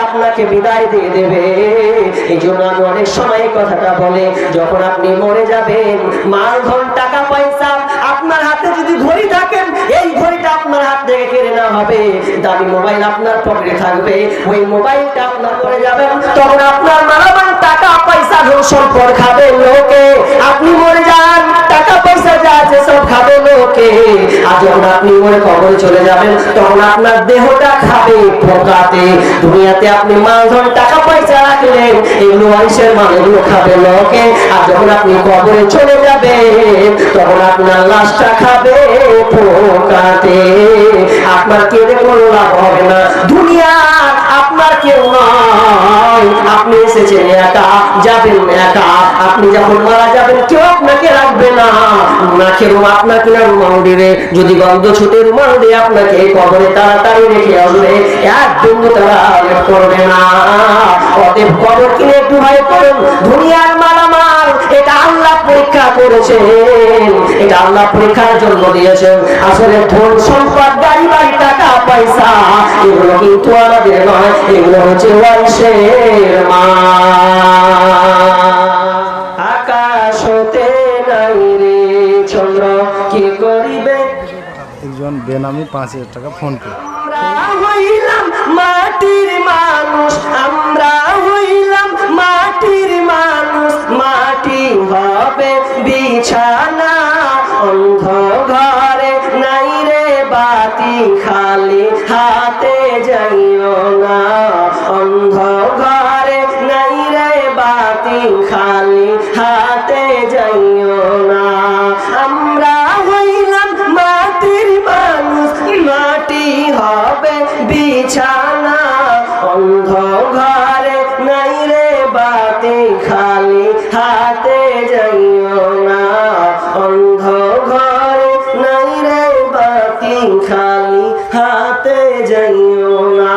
দুনিয়াকে বিদায় দিয়ে দেবে। এই জন্য আমি অনেক সময় কথাটা বলে, যখন আপনি মরে যাবেন, মাল, ধন, টাকা, পয়সা আপনার হাতে যদি ঘড়ি থাকেন, এই ঘড়িটা আপনার হাত থেকে কেড়ে নেওয়া হবে। দামি মোবাইল আপনার পকেটে থাকবে। ওই মোবাইলটা আপনার করে যাবেন তখন আপনার মালামাল, টাকা, পয়সা ধন সম্পদ খাবে লোকে। আপনি মরে যান। যখন আপনি মরে কবরে চলে যাবেন, তখন আপনার দেহটা খাবে পোকাতে দুনিয়াতে আপনি টাকা, পয়সা রাখলেন এগুলো মানুষের খাবে লোকে। আর যখন আপনি কবরে চলে যাবেন, তখন আপনার লাশটা খাবে পোকাতে আপনার কোনো লাভ হবে না। দুনিয়া আপনার এসেছেন একা যাবেন একা আপনি যখন মারা যাবেন কেউ আপনাকে রাখবে না। নাকে রুম, আপনাকে না রুমাল দিবে যদি গন্ধ ছুটে রুমাল দিয়ে আপনাকে কবরে তাড়াতাড়ি রেখে আসবে। এক বিন্দু তারা করবে না। অতএব কবর কিনে একটু ভাই করুন। দুনিয়ার মালামাল, এটা আল্লাহ পরীক্ষা করেছেন। এটা আল্লাহ পরীক্ষার জন্য দিয়েছেন। আসলে ধন সম্পদ, গাড়ি, বাড়ি, টাকা, পয়সা এগুলো কিন্তু আমাদের নয় এগুলো হচ্ছে বংশের মা আকাশ হতে নাই রে চন্দ্র কি করিবে একজন বেনামি পাঁচ হাজার টাকা ফোন করে মাটির মানুষ খালি হাতে যাইও না। অন্ধ ঘরে নাই রে বাতি খালি হাতে যাইও না। আমরা হইলাম মাটির মানুষ, মাটি হবে বিছানা। অন্ধ ঘরে নাই রে বাতি খালি হাতে যাইও না। অন্ধ ঘরে নাই রে বাতি খালি হাতে যাইও না।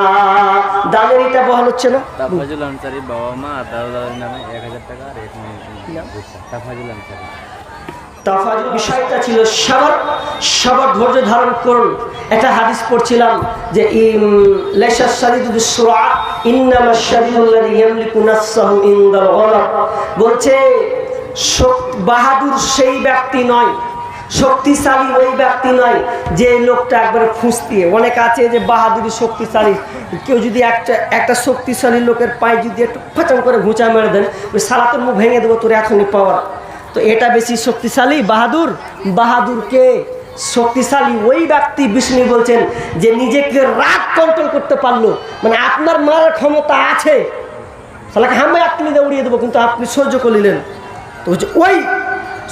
দামের এটা বহল হচ্ছে না? তাফাজুল আনসারি বাবা মা দাদা নামে এক হাজার টাকা আর এক তাফাজুল আনসারি। তাফাজ বিষয়টা ছিল সবার। সবার ধৈর্য ধারণ করুন। একটা হাদিস পড়ছিলাম যে ইম লেশা শাদীদু বিসরা ইন্নামা শাদীদুল্লাযী ইয়ামলিকু নাফসাহু ইনদাল গলাব বলছে বাহাদুর সেই ব্যক্তি নয়। শক্তিশালী ওই ব্যক্তি নয় যে লোকটা একবারে ফুসতিয়ে অনেক আছে যে বাহাদুরি শক্তিশালী। কেউ যদি একটা একটা শক্তিশালী লোকের পায়ে যদি একটু ফাচাম করে ঘুচা মেরে দেন ওই সালাতের মুখ ভেঙে দেবো, তোর এখনই পাওয়ার তো এটা বেশি শক্তিশালী। বাহাদুর? বাহাদুরকে শক্তিশালী ওই ব্যক্তি বিষ্ণু বলছেন যে নিজেকে রাগ কন্ট্রোল করতে পারল। মানে আপনার মারার ক্ষমতা আছে। তাহলে হামে আপনি উড়িয়ে দেবো, কিন্তু আপনি সহ্য করলেন। তো ওই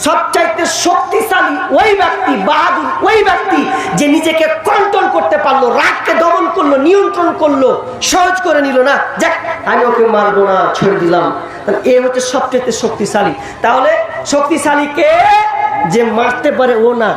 সবচাইতে শক্তিশালী ওই ব্যক্তি, বাহাদুর ওই ব্যক্তি যে নিজেকে কন্ট্রোল করতে পারল, রাগকে দমন করল, নিয়ন্ত্রণ করল, সহজ করে নিল না, যাক, আমি ওকে মারবো না, ছেড়ে দিলাম। এ হচ্ছে সবচাইতে শক্তিশালী। তাহলে শক্তিশালীকে যে মারতে পারে ও না।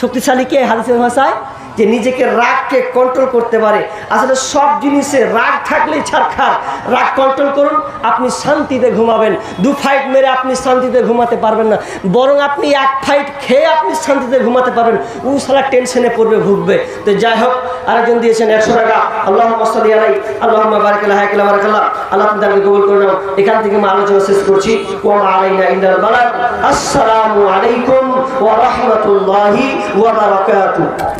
শক্তিশালীকে হাদিসের ভাষায়? যে নিজেকে রাগকে কন্ট্রোল করতে পারে। আসলে সব জিনিসে রাগ থাকলেই ছাড়খার। রাগ কন্ট্রোল করুন, আপনি শান্তিতে ঘুমাবেন। দু ফাইট মেরে আপনি শান্তিতে ঘুমাতে পারবেন না। বরং আপনি এক ফাইট খেয়ে আপনি শান্তিতে ঘুমাতে পারবেন। ও সারা টেনশনে পড়বে, ভুগবে। তো যাই হোক, আরেকজন দিয়েছেন একশো টাকা। আল্লাহ মস্তাদি আলাই আল্লাহ বারাকাল্লাহ হায়াকাল্লাহ বারাকাল্লাহ। আল্লাহ তাকে কবুল করে নাও। এখান থেকে আমি আলোচনা শেষ করছি। আসসালামু আলাইকুম ওয়া রাহমাতুল্লাহি ওয়া বারাকাতুহু।